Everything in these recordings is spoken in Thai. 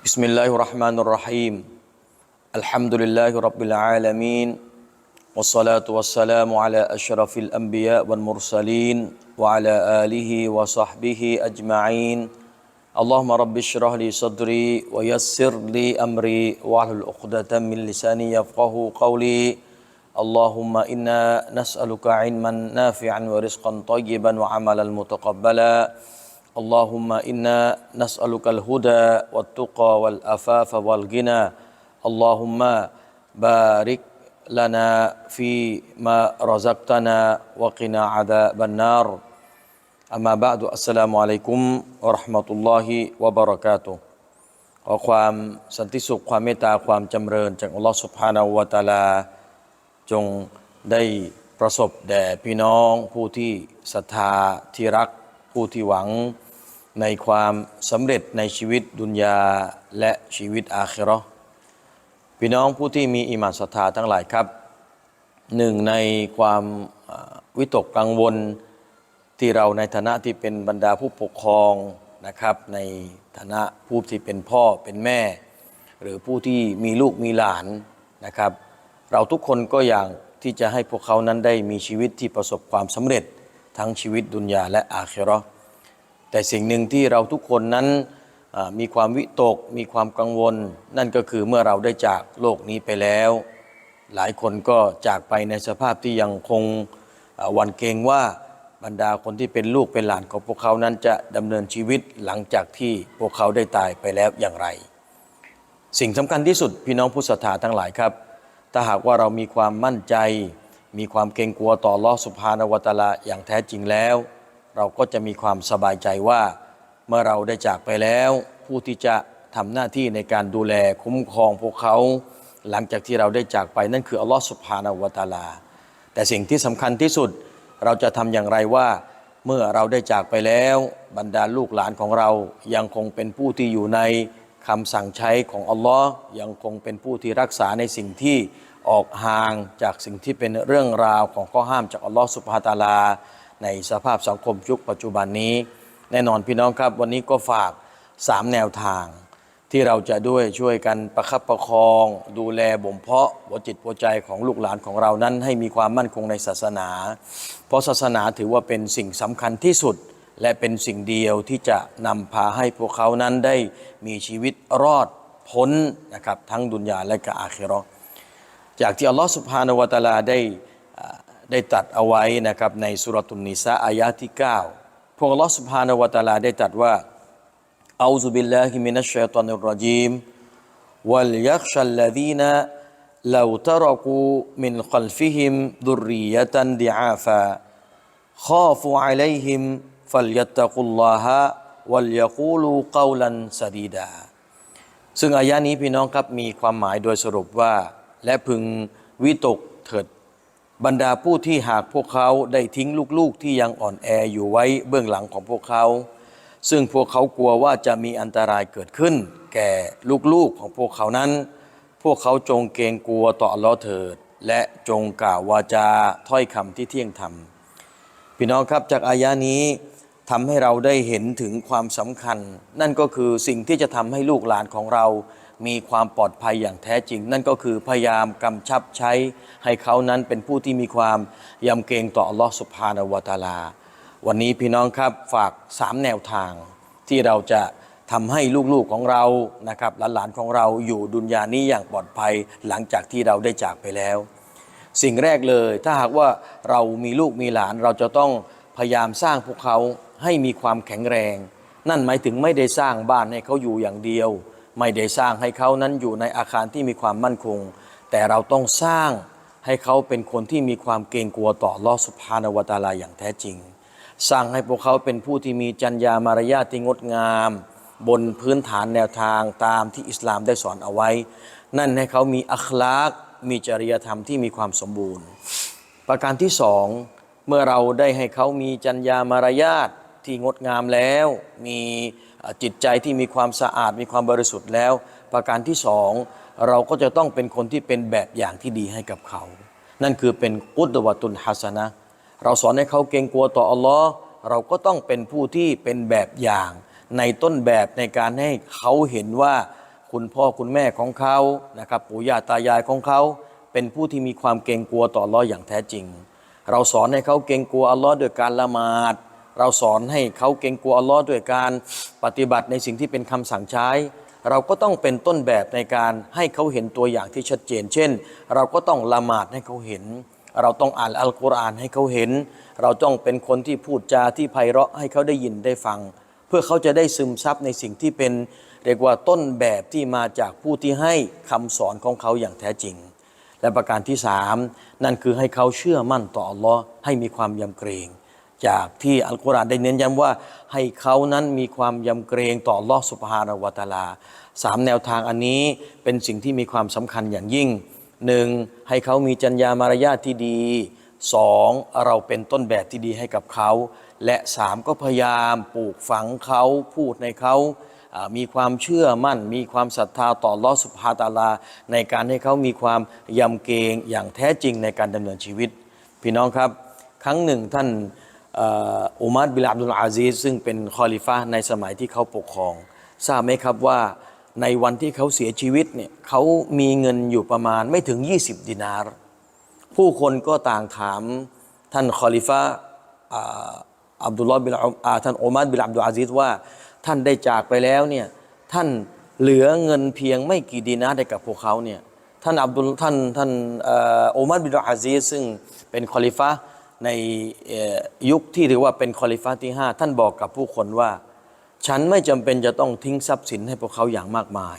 بسم الله الرحمن الرحيم الحمد لله رب العالمين والصلاة والسلام على أشرف الأنبياء والمرسلين وعلى آله وصحبه أجمعين اللهم رب اشرح لي صدري ويسر لي أمري واحلل عقدة من لساني يفقه قولي اللهم إنا نسألك علما نافعا ورزقا طيبا وعملا متقبلا اللهم إنا نسألك الهدى والتقى والأفاف والغنى اللهم بارك لنا فيما رزقتنا وقنا عذاب النار أما بعد السلام عليكم ورحمة الله وبركاته ขอความสันติสุขความเมตตาความจำเริญจากอัลลอฮฺสุบฮานาวะตะอาลา จงได้ประสบแด่พี่น้องผู้ที่ศรัทธาที่รักผู้ที่หวัง ในความสำเร็จในชีวิตดุนยาและชีวิตอาคิราะห์พี่น้องผู้ที่มีอิมานศรัทธาทั้งหลายครับหนึ่งในความวิตกกังวลที่เราในฐานะที่เป็นบรรดาผู้ปกครองนะครับ ในฐานะผู้ที่เป็นพ่อเป็นแม่ หรือผู้ที่มีลูกมีหลานนะครับ เราทุกคนก็อยากที่จะให้พวกเขานั้นได้มีชีวิตที่ประสบความสำเร็จทั้งชีวิตดุนยาและอาคิราะห์ แต่สิ่งหนึ่งที่เราทุกคนนั้นมีความวิตก มีความกังวล นั่นก็คือเมื่อเราได้จากโลกนี้ไปแล้ว หลายคนก็จากไปในสภาพที่ยังคงวันเกรงว่าบรรดาคนที่เป็นลูกเป็นหลานของพวกเขานั้นจะดำเนินชีวิตหลังจากที่พวกเขาได้ตายไปแล้วอย่างไร สิ่งสำคัญที่สุดพี่น้องผู้ศรัทธาทั้งหลายครับ ถ้าหากว่าเรามีความมั่นใจ มีความเกรงกลัวต่อลอสุภานวตาลาอย่างแท้จริงแล้ว เราก็จะมีความสบายใจว่าเมื่อเราได้จากไปแล้ว ผู้ที่จะทำหน้าที่ในการดูแลคุ้มครองพวกเขา หลังจากที่เราได้จากไปนั่นคืออัลลอฮฺสุภานวตาลา แต่สิ่งที่สำคัญที่สุดเราจะทำอย่างไรว่า เมื่อเราได้จากไปแล้ว บรรดาลูกหลานของเรายังคงเป็นผู้ที่อยู่ในคำสั่งใช้ของอัลลอฮ์ยังคงเป็นผู้ที่รักษาในสิ่งที่ออกห่างจากสิ่งที่เป็นเรื่องราวของข้อห้ามจากอัลลอฮ์สุบฮาตาลา ในสภาพสังคมยุคปัจจุบันนี้ แน่นอนพี่น้องครับ วันนี้ก็ฝาก 3 แนวทาง ที่เราจะด้วยช่วยกันประคับประคอง ดูแลบ่มเพาะหัวจิตหัวใจของลูกหลานของเรานั้น ให้มีความมั่นคงในศาสนา เพราะศาสนาถือว่าเป็นสิ่งสำคัญที่สุด และเป็นสิ่งเดียวที่จะนำพาให้พวกเขานั้นได้มีชีวิตรอดพ้นนะครับทั้งดุนยาและก็อาคิเราจากที่อัลลอฮฺสุบฮานาวะตาลาได้ ได้ตรัดเอาไว้นะครับในสุรตุนนิสาอายะที่ 9 พวกอัลลอฮฺสุบฮานาวะตะอาลาได้ตรัดว่า أعوذ بالله من الشيطان الرجيم وليخشى الذين لو تركوا من خلفهم ذرية ضعافا خافوا عليهم فليتقوا الله وليقولوا قولا سديدا ซึ่งอายะนี้พี่น้องครับมีความหมายโดยสรุปว่า และพึงวิตกเถิด บรรดาผู้ที่หากพวกเขาได้ทิ้งลูกๆที่ยังอ่อนแออยู่ไว้เบื้องหลังของพวกเขา ซึ่งพวกเขากลัวว่าจะมีอันตรายเกิดขึ้น แก่ลูกๆของพวกเขานั้น พวกเขาจงเกรงกลัวต่ออัลลอฮ์เถิด และจงกล่าววาจาถ้อยคำที่เที่ยงธรรมพี่น้องครับจากอายะนี้ทำให้เราได้เห็นถึงความสำคัญ นั่นก็คือสิ่งที่จะทำให้ลูกหลานของเรา มีความปลอดภัยอย่างแท้จริง นั่นก็คือพยายามกำชับใช้ให้เขานั้นเป็นผู้ที่มีความยำเกรงต่ออัลลอฮ์สุบฮานวตาลา วันนี้พี่น้องครับฝากสามแนวทางที่เราจะทำให้ลูกๆของเรานะครับหลานๆของเราอยู่ดุนยานี้อย่างปลอดภัยหลังจากที่เราได้จากไปแล้ว สิ่งแรกเลยถ้าหากว่าเรามีลูกมีหลานเราจะต้องพยายามสร้างพวกเขาให้มีความแข็งแรง นั่นหมายถึงไม่ได้สร้างบ้านให้เขาอยู่อย่างเดียว ไม่ได้สร้างให้เขานั้นอยู่ในอาคารที่มีความมั่นคง แต่เราต้องสร้างให้เขาเป็นคนที่มีความเกรงกลัวต่ออัลอสุภานวตาลาอย่างแท้จริง สร้างให้พวกเขาเป็นผู้ที่มีจัญญามารยาทที่งดงาม บนพื้นฐานแนวทางตามที่อิสลามได้สอนเอาไว้ นั่นให้เขามีอัคลากมีจริยธรรมที่มีความสมบูรณ์ ประการที่สองเมื่อเราได้ให้เขามีจัญญามารยาทที่งดงามแล้ว มี จิตใจที่มีความสะอาดมีความบริสุทธิ์แล้ว ประการที่สองเราก็จะต้องเป็นคนที่เป็นแบบอย่างที่ดีให้กับเขา นั่นคือเป็นกุดวะตุนฮัสนะเราสอนให้เขาเกรงกลัวต่ออัลลอฮ์เราก็ต้องเป็นผู้ที่เป็นแบบอย่าง ในต้นแบบในการให้เขาเห็นว่าคุณพ่อคุณแม่ของเขานะครับปู่ย่าตายายของเขา เป็นผู้ที่มีความเกรงกลัวต่ออัลลอฮ์อย่างแท้จริง เราสอนให้เขาเกรงกลัวอัลลอฮ์ด้วยการละหมาด เราสอนให้เขาเกรงกลัวอัลลอฮ์ด้วยการปฏิบัติในสิ่งที่เป็นคำสั่งใช้ เราก็ต้องเป็นต้นแบบในการให้เขาเห็นตัวอย่างที่ชัดเจน เช่น เราก็ต้องละหมาดให้เขาเห็น เราต้องอ่านอัลกุรอานให้เขาเห็น เราต้องเป็นคนที่พูดจาที่ไพเราะให้เขาได้ยินได้ฟัง เพื่อเขาจะได้ซึมซับในสิ่งที่เป็นเรียกว่าต้นแบบที่มาจากผู้ที่ให้คำสอนของเขาอย่างแท้จริง และประการที่สามนั่นคือให้เขาเชื่อมั่นต่ออัลลอฮ์ให้มีความยำเกรง จากที่อัลกุรอานได้เน้นย้ำว่า ให้เขานั้นมีความยำเกรงต่อลอสุบฮานาวะตาลาสามแนวทางอันนี้เป็นสิ่งที่มีความสำคัญอย่างยิ่งหนึ่งให้เขามีจัญญามารยาทที่ดีสองเราเป็นต้นแบบที่ดีให้กับเขา และสามก็พยายามปลูกฝังเขาพูดในเขามีความเชื่อมั่น มีความศรัทธาต่อลอสุภาตาลา ในการให้เขามีความยำเกรงอย่างแท้จริงในการดำเนินชีวิต พี่น้องครับ ครั้งหนึ่งท่าน อุมัรบิลอับดุลอาซีซซึ่งเป็นคอลิฟะในสมัยที่เขาปกครอง ทราบไหมครับว่าในวันที่เขาเสียชีวิตเนี่ยเขามีเงินอยู่ประมาณไม่ถึง 20 ดินาร์ ผู้คนก็ต่างถามท่านคอลิฟะอับดุลลอฮ์บินอุอ่าท่านอุมัรบินอับดุลอาซิซว่า ท่านได้จากไปแล้วเนี่ยท่านเหลือเงินเพียงไม่กี่ดีนาร์ให้กับพวกเขาเนี่ยท่านอับดุลท่านท่านอุมัรบินอับดุลอาซิซซึ่งเป็นคอลิฟะ ในยุคที่ถือว่าเป็นคอลิฟะห์ที่ 5 ท่านบอกกับผู้คนว่า ฉันไม่จำเป็นจะต้องทิ้งทรัพย์สินให้พวกเขาอย่างมากมาย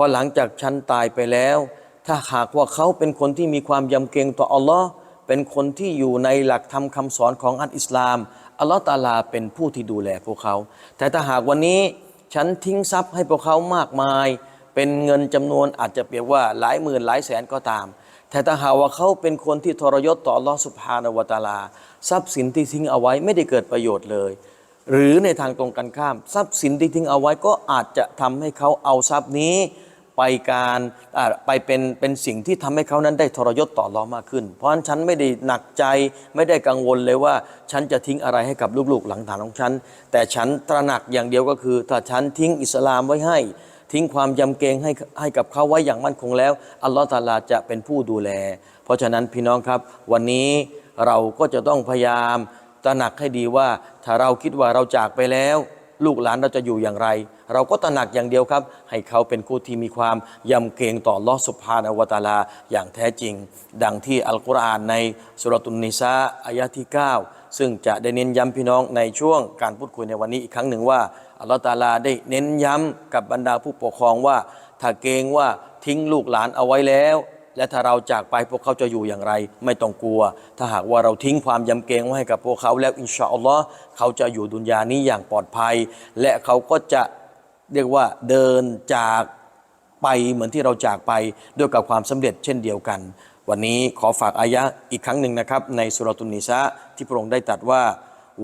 พราะหลังจากฉันตายไปแล้ว ถ้าหากว่าเขาเป็นคนที่มีความยำเกรงต่ออัลลอฮ์เป็นคนที่อยู่ในหลักธรรมคำสอนของอัลอิสลามอัลลอฮ์ตาลาเป็นผู้ที่ดูแลพวกเขา แต่ถ้าหากวันนี้ฉันทิ้งทรัพย์ให้พวกเขามากมาย เป็นเงินจำนวนอาจจะเปรียบว่าหลายหมื่นหลายแสนก็ตาม แต่ถ้าหากว่าเขาเป็นคนที่ทรยศต่ออัลอสุบฮานาวตาลา ทรัพย์สินที่ทิ้งเอาไว้ไม่ได้เกิดประโยชน์เลย หรือในทางตรงกันข้าม ทรัพย์สินที่ทิ้งเอาไว้ก็อาจจะทำให้เขาเอาทรัพย์นี้ ไปการไปเป็นเป็นสิ่งที่ทำให้เขานั้นได้ทรยศต่ออัลอมากขึ้น เพราะฉะนั้นฉันไม่ได้หนักใจไม่ได้กังวลเลยว่า ฉันจะทิ้งอะไรให้กับลูกๆ หลังฐานของฉัน แต่ฉันตระหนักอย่างเดียวก็คือ ถ้าฉันทิ้งอิสลามไว้ให้ ทิ้งความยำเกรงให้ให้กับเขาไว้อย่างมั่นคงแล้ว อัลลอฮฺตาลาจะเป็นผู้ดูแล เพราะฉะนั้นพี่น้องครับ วันนี้เราก็จะต้องพยายามตระหนักให้ดีว่า ถ้าเราคิดว่าเราจากไปแล้ว ลูกหลานเราจะอยู่อย่างไร เราก็ตระหนักอย่างเดียวครับ ให้เขาเป็นผู้ที่มีความยำเกรงต่อลอสุภานวตาลาอย่างแท้จริง ดังที่อัลกุรอานในสุรตุนนิสาอายะที่ 9 ซึ่งจะได้เน้นย้ำพี่น้องในช่วงการพูดคุยในวันนี้อีกครั้งหนึ่งว่าอัลลอฮฺตาลาได้เน้นย้ำกับบรรดาผู้ปกครองว่า ถ้าเกรงว่าทิ้งลูกหลานเอาไว้แล้ว และถ้าเราจากไปพวกเขาจะอยู่อย่างไร ไม่ต้องกลัว ถ้าหากว่าเราทิ้งความยำเกรงไว้ให้กับพวกเขาแล้วอินชาอัลลอฮ์เขาจะอยู่ดุนยานี้อย่างปลอดภัย และเขาก็จะเรียกว่าเดินจากไปเหมือนที่เราจากไปด้วยกับความสำเร็จเช่นเดียวกัน วันนี้ขอฝากอายะอีกครั้งหนึ่งนะครับ ในสุรตุนิสาที่พระองค์ได้ตรัสว่า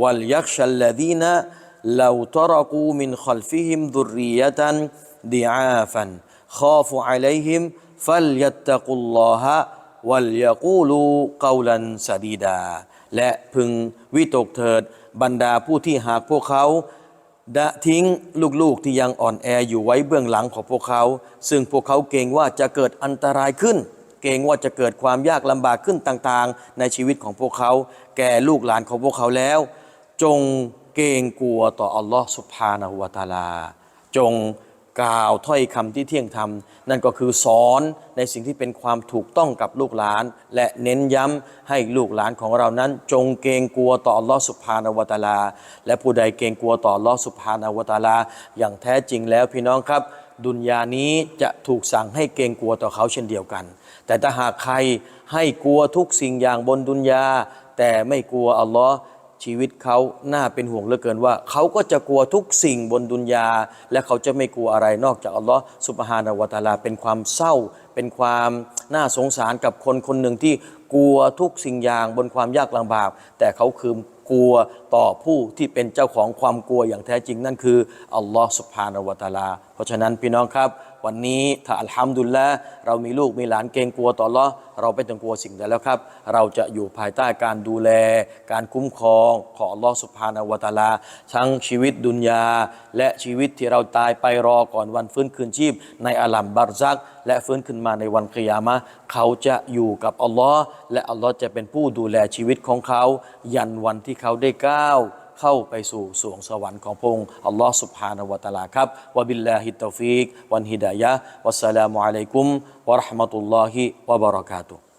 วัลยักชัลลดีนะลาตรกูมินขลฟิฮิมดุริยะตันดิอาฟันขอฟูอ ฟัลยัตะกุลลอฮะวัลยากูลูกาลันซาดีดา และพึงวิตกเถิดบรรดาผู้ที่หากพวกเขาดะทิ้งลูกๆที่ยังอ่อนแออยู่ไว้เบื้องหลังของพวกเขา ซึ่งพวกเขาเกรงว่าจะเกิดอันตรายขึ้น เกรงว่าจะเกิดความยากลำบากขึ้นต่างๆ ในชีวิตของพวกเขา แก่ลูกหลานของพวกเขาแล้ว จงเกรงกลัวต่ออัลลอฮ์สุบฮานาหูวาตาลา จง กล่าวถ้อยคำที่เที่ยงธรรม นั่นก็คือสอนในสิ่งที่เป็นความถูกต้องกับลูกหลาน และเน้นย้ำให้ลูกหลานของเรานั้น จงเกรงกลัวต่ออัลลอฮ์สุบฮานาวตาลา และผู้ใดเกรงกลัวต่ออัลลอฮ์สุบฮานาวตาลา อย่างแท้จริงแล้วพี่น้องครับ ดุนยานี้จะถูกสั่งให้เกรงกลัวต่อเขาเช่นเดียวกัน แต่ถ้าหากใครให้กลัวทุกสิ่งอย่างบนดุนยาแต่ไม่กลัวอัลลอฮ์ ชีวิตเขาน่าเป็นห่วงเหลือเกินว่า เขาก็จะกลัวทุกสิ่งบนดุนยา และเขาจะไม่กลัวอะไรนอกจากอัลลอฮ์สุบฮานาวะตาลา เป็นความเศร้า เป็นความน่าสงสารกับคนคนหนึ่งที่กลัวทุกสิ่งอย่างบนความยากลำบาก แต่เขาคือกลัวต่อผู้ที่เป็นเจ้าของความกลัวอย่างแท้จริงนั่นคืออัลลอฮ์สุบฮานาวะตาลาเพราะฉะนั้นพี่น้องครับ วันนี้ถ้าอัลฮัมดุลละเรามีลูกมีหลานเกรงกลัวต่ออัลลอฮ์เราไม่ต้องกลัวสิ่งใดแล้วครับ เราจะอยู่ภายใต้การดูแล การคุ้มครองของอัลลอฮ์สุบฮานาวตาลา ทั้งชีวิตดุนยา และชีวิตที่เราตายไปรอก่อนวันฟื้นคืนชีพ ในอาลัมบารซัก และฟื้นขึ้นมาในวันกิยามะเขาจะอยู่กับอัลลอฮ์และอัลลอฮ์จะเป็นผู้ดูแลชีวิตของเขา ยันวันที่เขาได้ก้าว เข้าไปสู่สวงสวรรค์ของพงค์อัลลอฮ์สุบฮานาวะตาลาครับวะบิลลาฮิตตฟิกวันฮิดายะวัสสลามุอะลัยกุมวะราะห์มะตุลลอฮิวะบะเราะกาตุ